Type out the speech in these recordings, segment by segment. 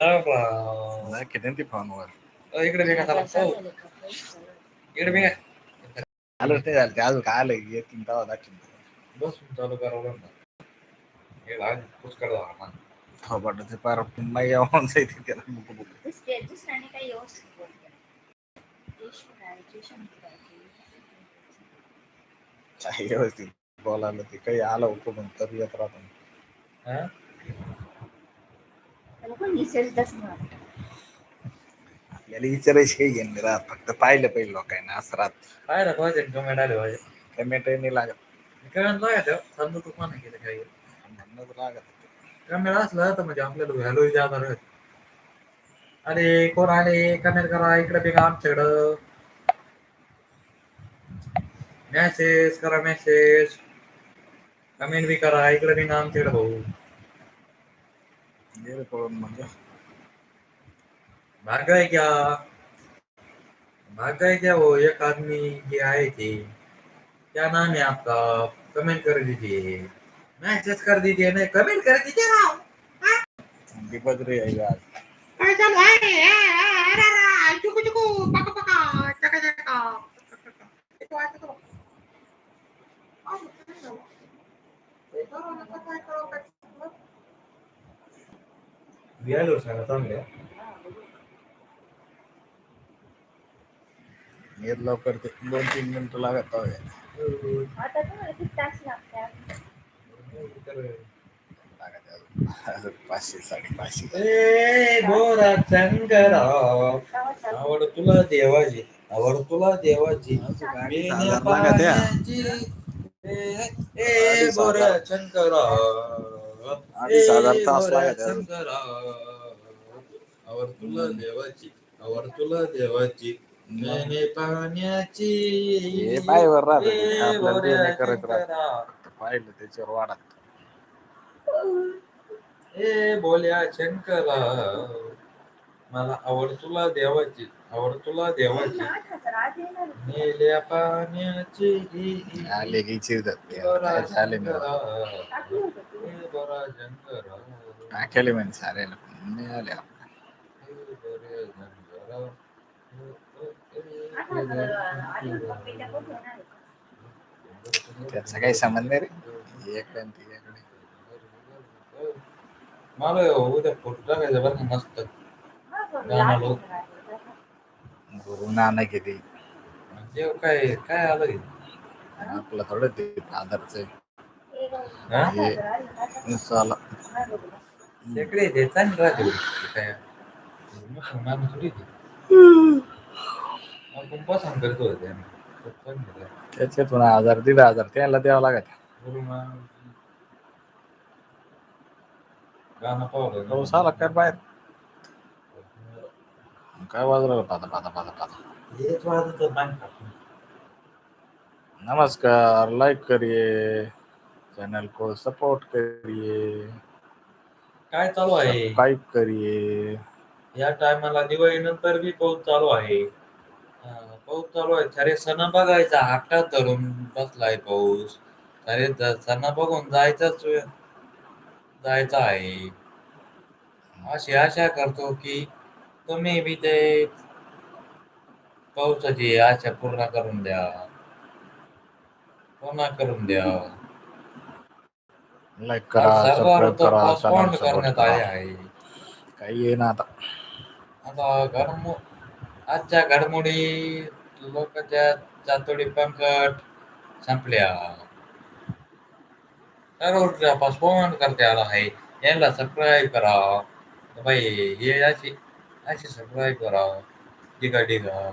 किती फोनवर इकडे बी का चला इकडे बी आलो ते झालं ते अजून काय आलं येतील तेव्हा दाखवीन बसून चालू करावं हे लहान पुष्कळ झाला ना थोबट ते पार माई आव्हान जायचं त्याला बुकू बुकू व्यवस्थित बोलायला ते काही आलं हुकूम तर येत राहतो हा? त्याला पण विसरतच नाही आपल्याला विचारायची काही घेणं नाही राहत फक्त पाहिलं पाहिजे लोकांना असं राहत. काय पाहिजे? कमेंट आले पाहिजे. कमेंट नाही लागत. कमेंट लागायचं समजा तू कोणा केलं काही म्हणणं तर लागत कमेंट असलं तर म्हणजे आपल्याला व्हॅल्यू जादा राहत. अरे कोण आले? कमेंट करा. इकडे बी का आमच्याकडं. मेसेज करा मेसेज कमेंट बी करा. इकडे बी ना आमच्याकडे भाऊ. गेलं पळून म्हणजे. भाग गए क्या भाग गए क्या वो एक आदमी ये आए थे क्या नाम है आपका कमेंट कर दीजिए मैसेज कर दीजिए नहीं कमेंट कर दीजिए ना. दीपक रे आहे आज काय चालू आहे अरे अरे चुकू चुकू पका पका चका चका बियालो सांगा चांगल्या येत लवकर ते दोन तीन मिनिटं लागत. आता तुम्हाला किती तास लागतात? लागत पाचशे साडेपाचशे. ए बोरा शंकरा तेव्हा चालू आवड तुला देवाची आवड तुला देवाची. पाण्याची. ए ए बोरा तास आवड तुला देवाची तुला देवाची बिन पाण्याची हे पायवर राहत ते. ए आपल्याला ते बोऱ्या नाही करत राहत. शंकरा. फक्त पाहिलं त्याच्यावर वाढत ए बोल्या शंकरा मला आवड तुला देवाची आवड तुला देवाची. नेल्या पाण्याची आले की चिरतात झाले बरा. टाकेले म्हणे सारे येणार होते? त्याचा काही संबंध नाही रे इकडे. मला उद्या फोटो टाकायचा बरं मस्त आले होते. गुरु नानक आहे ते म्हणजे काय काय आलं आपलं थोडं ते हे हा? आले हा, ते चांगलं राहते. काय मुसलमान थोडी ते. आपण पसंत करतो होते आम्ही. चांगलं आहे. त्याच्यातून हजार दीड हजार त्याला द्यावं लागत गुरु. गाणं पावलं तो साला काय बाहेर काय वाजलं पाता हेच वाजत बँक नमस्कार लाइक करिए चैनल को सपोर्ट करिए काय चालू आहे? सब्सक्राइब करिए. या टायमाला दिवाळी नंतर बी पाऊस चालू आहे. पाऊस चालू आहे. सारे सण बघायचा हातात धरून बसलाय पाऊस. सारे ज- सण बघून जायचाच जायचा आहे. अशी आशा करतो की तुम्ही बी ते पावसाची आशा पूर्ण करून द्या. पूर्ण करून द्या. लाईक करा आज सर्वांवर सबस्क्राईब तो करा चॅनल postpone सपोर्ट करण्यात आले आहे. काही ना आता. आता घडमो आजच्या घडमोडी लोकांच्या जातोडी पंकट संपल्या. सर्व पोस्टपोन करते आला आहे. यांना सबस्क्राईब करा. बाई हे अशी अशी सबस्क्राईब करा. ठीक आहे ठीक आहे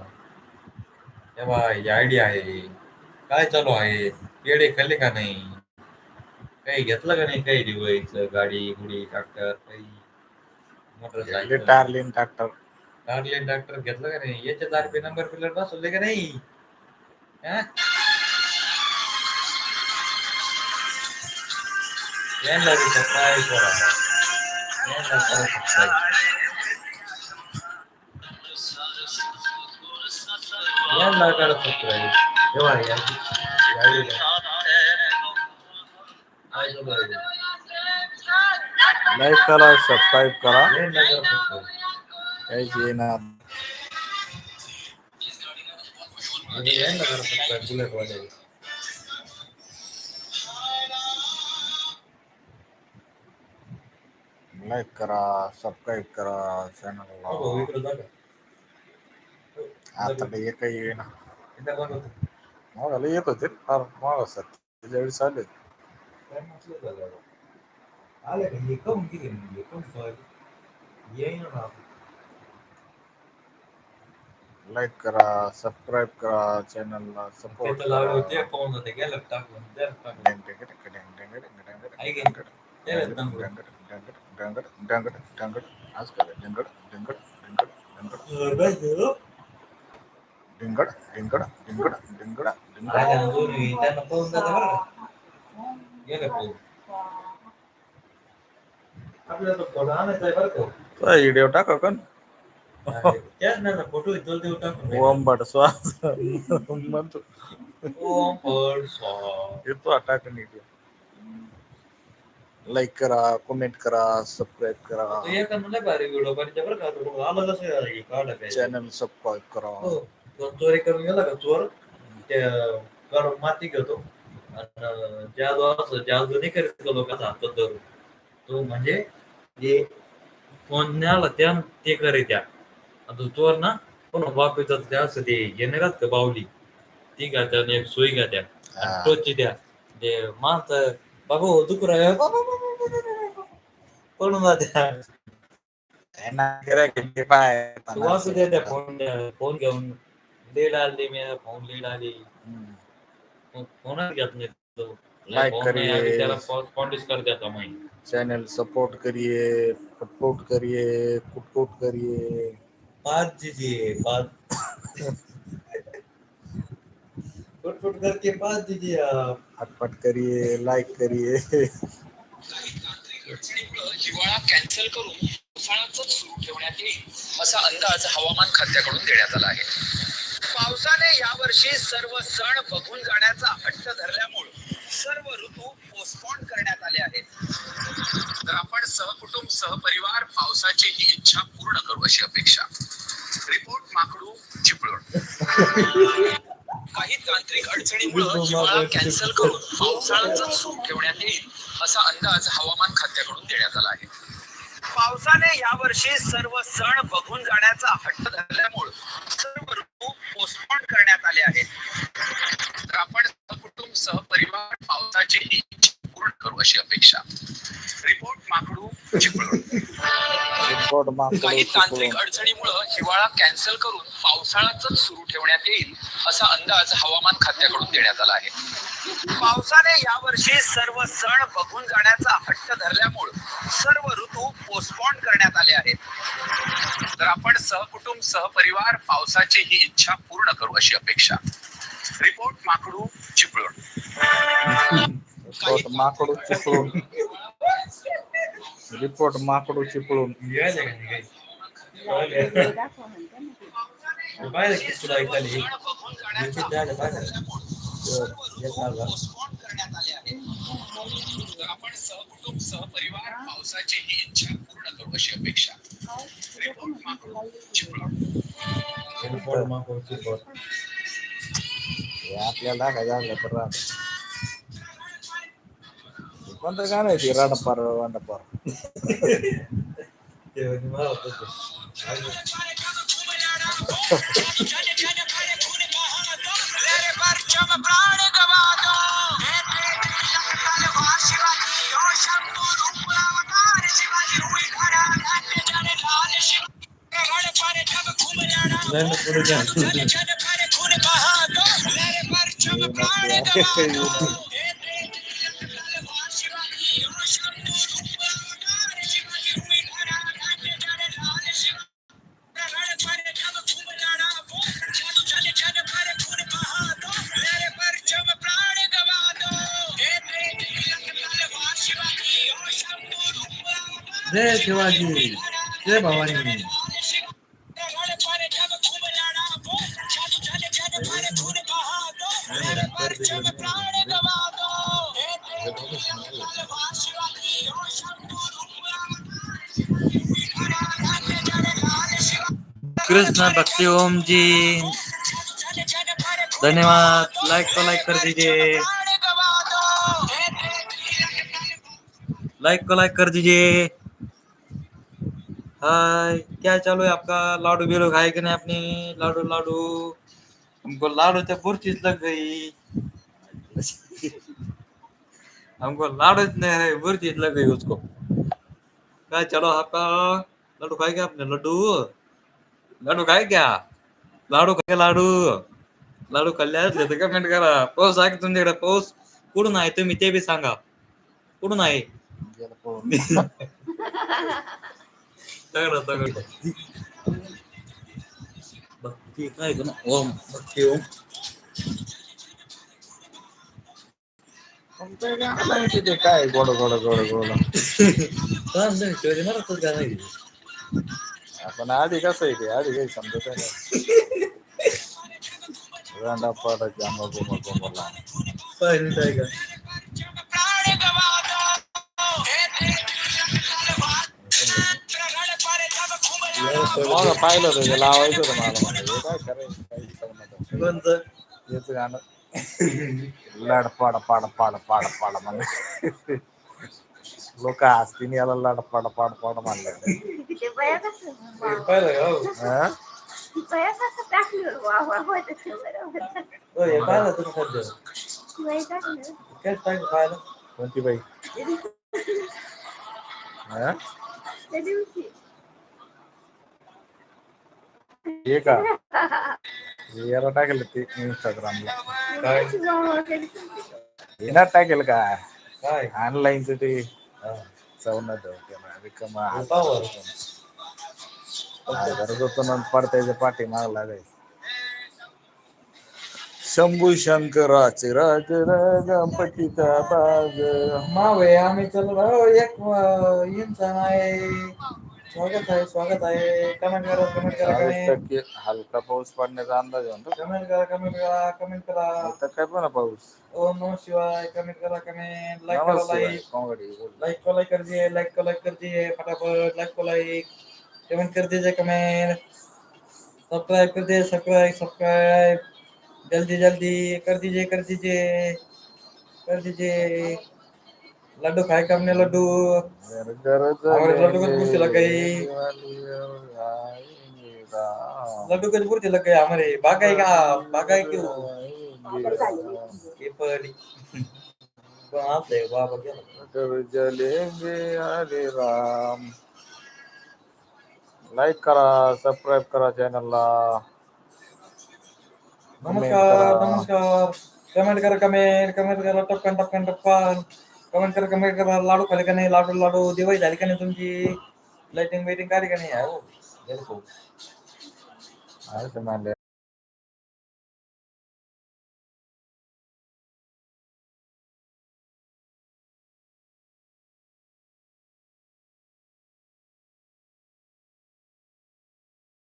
तेव्हा ही आयडिया आहे. काय चालू आहे? येडे खाल्ले का नाही? काही घेतलं का नाही? काही दिवाळीचं गाडी गुडी ट्रॅक्टर काही? मोटरसायकल टार्लिन ट्रॅक्टर टार्लिन डॉक्टर घेतलं का नाही? याच्या तारखे नंबर प्लेट बसवले का नाही? यांना सबस्क्राईब करा. यांना करा. सबस्क्राईब यांना करा होतो तेव्हा लाईक करा सबस्क्राईब करा काहीच येणार बुलेट वाले. लाईक करा सबस्क्राईब करा हो, चॅनलला भाऊ, इकडं जा का? आता येणार इथं बघ होतं. मला येत होते फार माग सर त्याच्या वेळेस आले? आले का? हे गेले म्हणजे? काहून पळाले? येईना ना. लाईक करा सबस्क्राईब करा चॅनलला सपोर्ट लावलं होते, पाहून जाते. गेलं टाकून. आज काय डिंगड डिंगड डिंगड डिंगड? डिंगड डिंगड डिंगड डिंगड आल्या ना डिंगड दोन्ही. त्यांना पाहून जाते बरं का? गेलं पाहून. आपल्याला तो फोटो आणायचा आहे बरं का? व्हिडिओ टाका का त्याच ना फोटो इथं देऊ टाकून दे. ओंबट श्वास म्हणतो ओम फळ स्वाहा. येतो टाकून लाईक करा कमेंट करा सबस्क्राईब करा तो एकानं लय भारी व्हिडिओ बनवते बरं का? तो आलं कसं आहे हे काढलं काय? चॅनल सबस्क्राईब करा हो. तो चोरी करून गेला का चोर त्या माती घेतो. आणि जादू असं जादू नाही करीत तो लोकांचा हातात धरून? तो म्हणजे जे फोन आला त्या ते करे त्या. आणि तो चोर ना पुन्हा वापरतात त्या असं ते राहत का बावली? ती घात्या आणि एक सुई घात्या. टोची द्या. ते माणसं बाबा हो बाबा. पळून जात्या वासू द्या त्या फोन फोन घेऊन. लीड आली मी फोन लीड आली. फोनच घेत नाही तो? आली, करिए. त्याला पॉन्डिस कर देता माही चैनल सपोर्ट करिए सपोर्ट करिए कुट करिए बात दीजिए बात फुट फुट करके बात दीजिए आप हटपट करिए लाईक करिए हिवाळा कॅन्सल करून पावसाळ्याच सुरू ठेवण्यात येईल असा अंदाज हवामान खात्याकडून देण्यात आला आहे. पावसाने यावर्षी सर्व सण बघून जाण्याचा हट्ट धरल्यामुळे सर्व ऋतू पोस्टपोन करण्यात आले आहेत. तर आपण सहकुटुंब सहपरिवार पावसाची ही इच्छा पूर्ण करू अशी अपेक्षा. रिपोर्ट माकडू चिपळूण. काही तांत्रिक अडचणीमुळे हिवाळा कॅन्सल करून पावसाळ्याच सूट ठेवण्यात येईल असा अंदाज हवामान खात्याकडून देण्यात आला आहे. पावसाने यावर्षी सर्व सण बघून जाण्याचा हट्ट धरल्यामुळे सर्व पोस्टपोन करण्यात आले आहेत. तर आपण सहकुटुंब सहपरिवार पावसाची ही पूर्ण करू अशी अपेक्षा. रिपोर्ट माकडू चिपळूण रिपोर्ट काही तांत्रिक अडचणीमुळे हिवाळा कॅन्सल करून पावसाळाच सुरू ठेवण्यात येईल असा अंदाज हवामान खात्याकडून देण्यात आला आहे. पावसाने यावर्षी सर्व सण बघून जाण्याचा हट्ट धरल्यामुळे सर्व ऋतू पोस्टपोन करण्यात आले आहेत. तर आपण सहकुटुंब सहपरिवार पावसाची ही इच्छा पूर्ण करू अशी अपेक्षा. रिपोर्ट माकडू चिपळूण. रिपोर्ट माकडू चिपळून रिपोर्ट माकडू चिपळून यायला आपण सहकुटुंब सहपरिवार पावसाची ही इच्छा पूर्ण करू अशी अपेक्षा रिपोर्ट रिपोर्ट हे आपल्याला काय झालं तर राहत कोणतं गाणं आहे ते राडपार वांडपार ते म्हणजे मला होतं जय शिवाजी जय भवानी कृष्ण भक्ति ओम जी। धन्यवाद। लाइक को लाइक कर दीजिए। लाइक को लाइक कर दीजिए। हाय, क्या चालू है आपका? लाडू बिडू खाए कि नहीं अपनी? लाडू लाडू। तो बुर चीज़ लग गई। हमको लाडू ने बुर्चीज लग गई उसको। कहा चलो आपका लड्डू खाएगा आपने लड्डू लाडू खाए क्या? लाडू खाए लाडू। लाडू खाल्ले असले तर कमेंट करा? पाऊस आहे का तुमच्याकडे पाऊस कुठून आहे तुम्ही ते बी सांगा। कुठून आहे गेलं पळून. तगडं तगड। भक्ती काय ना? ओम भक्ती ओम। ते काय गोड गोड गोड गोड. तर काय नाही आपण आधी कसं आहे ते? आधी काही समजत नाही रांडा पाडा जांबा गोमा गोमाला पाहिजे का पाहिलं होतं लावायचं होतं मला. काय करायचं काही समजत कोणतं? याच गाणं. लड पाड पाड पाड पाड पाड म्हणलं. लोक हसतील याला लड पाड पाड पाड म्हणलं कोणती? बाई? हा? का? याला टाकेल ते इंस्टाग्रामला काय? ना टाकेल का? काय? ऑनलाईनच ते. त्याला रिकामा पाहावं. गरज होतो ना पडत्याच्या पाठी माग लागायचं शंभू शंकराचे राज गणपतीचा बाग. मावे आम्ही चलो एक इंसान आहे. स्वागत आहे स्वागत आहे कमेंट करा कमेंट करा चाळीस कमेंट। टक्के हलका पाऊस पडण्याचा अंदाज आहे म्हणतो कमेंट करा कमेंट करा कमेंट करा। आता काय पण पाऊस ओम नमः शिवाय कमेंट करा कमेंट। लाइक करा लाइक कोंबडी लाइक को लाइक कर दिए लाइक को लाइक कर दिए फटाफट लाइक को लाइक कमेंट कर दीजिए कमेंट सब्सक्राइब कर दिए सब्सक्राइब सब्सक्राइब जल्दी जल्दी कर दीजिए कर दीजिए। कर दीजिए। लड्डू खाए का हमने लड्डू? घर घर हमारे लड्डू को जलेंगे, कुर्सी लग गई। दिवाली और आएंगे राम। लड्डू के बुरते लग गए हमारे। भागाई का भागाई क्यों? आएंगे राम। ये पड़ी कहाँ से बाबा क्या? घर जलेंगे हरे राम। लाईक करा सबस्क्राईब करा चॅनलला नमस्कार नमस्कार। कमेंट करा कमेंट कमेंट करा टपकन टपकन टपकन। कमेंट करा कमेंट करा लाडू खाले का नाही लाडू लाडू दिवाळी झाली का नाही तुमची? लाइटिंग वेटिंग काढली का नाही? आहे हो